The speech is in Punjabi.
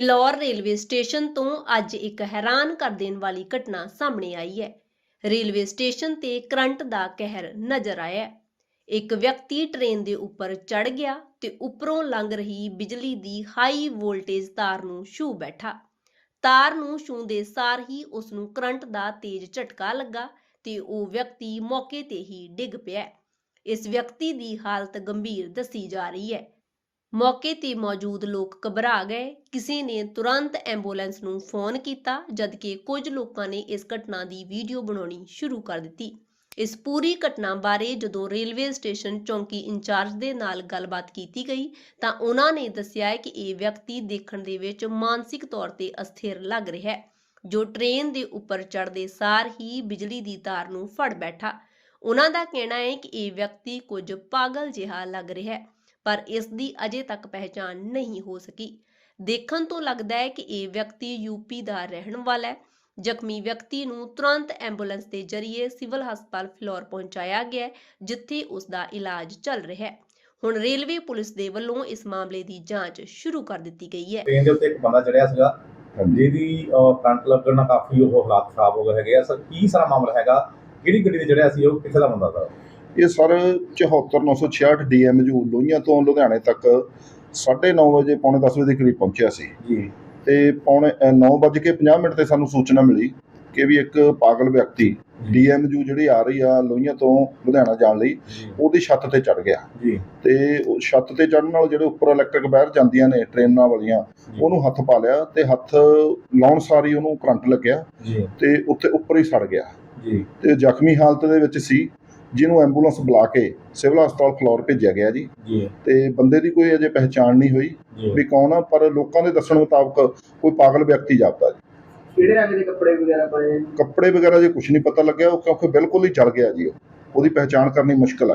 ਫਿਲੌਰ ਰੇਲਵੇ ਸਟੇਸ਼ਨ ਤੋਂ ਅੱਜ ਇੱਕ ਹੈਰਾਨ ਕਰ ਦੇਣ ਵਾਲੀ ਘਟਨਾ ਸਾਹਮਣੇ ਆਈ ਹੈ। ਰੇਲਵੇ ਸਟੇਸ਼ਨ ਤੇ ਕਰੰਟ ਦਾ ਕਹਿਰ ਨਜ਼ਰ ਆਇਆ ਇੱਕ ਵਿਅਕਤੀ ਟ੍ਰੇਨ ਦੇ ਉੱਪਰ ਚੜ ਗਿਆ ਤੇ ਉੱਪਰੋਂ ਲੰਘ ਰਹੀ ਬਿਜਲੀ ਦੀ ਹਾਈ ਵੋਲਟੇਜ ਤਾਰ ਨੂੰ ਛੂ ਬੈਠਾ। ਤਾਰ ਨੂੰ ਛੂੰਦੇ ਸਾਰ ਹੀ ਉਸ ਨੂੰ ਕਰੰਟ ਦਾ ਤੇਜ਼ ਝਟਕਾ ਲੱਗਾ ਤੇ ਉਹ ਵਿਅਕਤੀ ਮੌਕੇ ਤੇ ਹੀ ਡਿੱਗ ਪਿਆ ਇਸ ਵਿਅਕਤੀ ਦੀ ਹਾਲਤ ਗੰਭੀਰ ਦੱਸੀ ਜਾ ਰਹੀ ਹੈ। ਮੌਕੇ ਤੇ ਮੌਜੂਦ ਲੋਕ ਘਬਰਾ ਗਏ। ਕਿਸੇ ਨੇ ਤੁਰੰਤ ਐਂਬੂਲੈਂਸ ਨੂੰ ਫੋਨ ਕੀਤਾ, ਜਦਕਿ ਕੁਝ ਲੋਕਾਂ ਨੇ ਇਸ ਘਟਨਾ ਦੀ ਵੀਡੀਓ ਬਣਾਉਣੀ ਸ਼ੁਰੂ ਕਰ ਦਿੱਤੀ। ਇਸ ਪੂਰੀ ਘਟਨਾ ਬਾਰੇ ਜਦੋਂ ਰੇਲਵੇ ਸਟੇਸ਼ਨ ਚੌਂਕੀ ਇੰਚਾਰਜ ਦੇ ਨਾਲ ਗੱਲਬਾਤ ਕੀਤੀ ਗਈ, ਤਾਂ ਉਹਨਾਂ ਨੇ ਦੱਸਿਆ ਹੈ ਕਿ ਇਹ ਵਿਅਕਤੀ ਦੇਖਣ ਦੇ ਵਿੱਚ ਮਾਨਸਿਕ ਤੌਰ ਤੇ ਅਸਥਿਰ ਲੱਗ ਰਿਹਾ ਹੈ, ਜੋ ਟ੍ਰੇਨ ਦੇ ਉੱਪਰ ਚੜ੍ਹਦੇ ਸਾਰ ਹੀ ਬਿਜਲੀ ਦੀ ਤਾਰ ਨੂੰ ਫੜ ਬੈਠਾ। ਉਹਨਾਂ ਦਾ ਕਹਿਣਾ ਹੈ ਕਿ ਇਹ ਵਿਅਕਤੀ ਕੁਝ ਪਾਗਲ ਜਿਹਾ ਲੱਗ ਰਿਹਾ ਹੈ। ਪਰ ਇਸ ਦੀ ਅਜੇ ਤੱਕ ਪਹਿਚਾਣ ਨਹੀਂ ਹੋ ਸਕੀ। ਦੇਖਣ ਤੋਂ ਲੱਗਦਾ ਹੈ ਕਿ ਇਹ ਵਿਅਕਤੀ ਯੂਪੀ ਦਾ ਰਹਿਣ ਵਾਲਾ ਹੈ। ਜ਼ਖਮੀ ਵਿਅਕਤੀ ਨੂੰ ਤੁਰੰਤ ਐਂਬੂਲੈਂਸ ਦੇ ਜ਼ਰੀਏ ਸਿਵਲ ਹਸਪਤਾਲ ਫਿਲੌਰ ਪਹੁੰਚਾਇਆ ਗਿਆ ਜਿੱਥੇ ਉਸ ਦਾ ਇਲਾਜ ਚੱਲ ਰਿਹਾ ਹੈ। ਹੁਣ ਰੇਲਵੇ ਪੁਲਿਸ ਦੇ ਵੱਲੋਂ ਇਸ ਮਾਮਲੇ ਦੀ ਜਾਂਚ ਸ਼ੁਰੂ ਕਰ ਦਿੱਤੀ ਗਈ ਹੈ। ਟ੍ਰੇਨ ਦੇ ਉੱਤੇ ਇੱਕ ਬੰਦਾ ਚੜਿਆ ਸੀਗਾ। ਜਿਹਦੀ ਅਹ, ਲੱਗਣ ਨਾਲ ਕਾਫੀ ਉਹ ਹਾਲਾਤ ਖਰਾਬ ਹੋ ਗਏ ਹੈਗੇ ਆ। ਸਰ ਕੀ ਸਾਰਾ ਮਾਮਲਾ ਹੈਗਾ? ਕਿਹੜੀ ਗੱਡੀ ਤੇ ਚੜਿਆ ਸੀ ਉਹ? ਕਿੱਥੇ ਦਾ ਬੰਦਾ ਸੀ ਇਹ ਸਰ 74966 ਡੀਐਮਯੂ ਲੋਹੀਆਂ ਤੋਂ ਲੁਧਿਆਣੇ ਤੱਕ 9:30 ਵਜੇ ਪੌਣੇ 10 ਵਜੇ ਦੇ ਕਰੀਬ ਪਹੁੰਚਿਆ ਸੀ। ਜੀ। ਤੇ ਪੌਣੇ 9:50 ਮਿੰਟ ਤੇ ਸਾਨੂੰ ਸੂਚਨਾ ਮਿਲੀ ਕਿ ਵੀ ਇੱਕ ਪਾਗਲ ਵਿਅਕਤੀ ਡੀਐਮਯੂ ਜਿਹੜੀ ਆ ਰਹੀ ਆ ਲੋਹੀਆਂ ਤੋਂ ਲੁਧਿਆਣਾ ਜਾਣ ਲਈ ਜੀ। ਉਹਦੀ ਛੱਤ ਤੇ ਚੜ ਗਿਆ। ਜੀ। ਤੇ ਉਹ ਛੱਤ ਤੇ ਚੜਨ ਨਾਲ ਜਿਹੜੇ ਉੱਪਰ ਇਲੈਕਟ੍ਰਿਕ ਵਾਇਰ ਜਾਂਦੀਆਂ ਨੇ ਟ੍ਰੇਨਾਂ ਵਾਲੀਆਂ ਉਹਨੂੰ ਹੱਥ ਪਾ ਲਿਆ ਤੇ ਹੱਥ ਲਾਉਣ ਸਾਰੀ ਉਹਨੂੰ ਕਰੰਟ ਲੱਗਿਆ ਜੀ। ਤੇ ਉੱਥੇ ਉੱਪਰ ਹੀ ਸੜ ਗਿਆ। ਜੀ। ਤੇ ਜ਼ਖਮੀ ਹਾਲਤ ਦੇ ਵਿੱਚ ਸੀ। ਜਿਹਨੂੰ ਐਂਬੂਲੈਂਸ ਬੁਲਾ ਕੇ ਸਿਵਲ ਹਸਪਤਾਲ ਫਲੋਰ ਭੇਜਿਆ ਗਿਆ ਜੀ। ਤੇ ਬੰਦੇ ਦੀ ਕੋਈ ਅਜੇ ਪਹਿਚਾਣ ਨਹੀਂ ਹੋਈ ਵੀ ਕੌਣ ਆ ਪਰ ਲੋਕਾਂ ਦੇ ਦੱਸਣ ਮੁਤਾਬਕ ਕੋਈ ਪਾਗਲ ਵਿਅਕਤੀ ਜਾਪਦਾ ਜੀ। ਕਿਹੜੇ ਰੰਗ ਦੇ ਕੱਪੜੇ ਵਗੈਰਾ ਪਾਏ? ਕੱਪੜੇ ਵਗੈਰਾ ਜੇ ਕੁਝ ਨਹੀਂ ਪਤਾ ਲੱਗਿਆ ਉਹ ਕਿਉਂਕਿ ਬਿਲਕੁਲ ਹੀ ਜਲ ਗਿਆ ਜੀ ਉਹ। ਉਹਦੀ ਪਹਿਚਾਣ ਕਰਨੀ ਮੁਸ਼ਕਲ ਆ।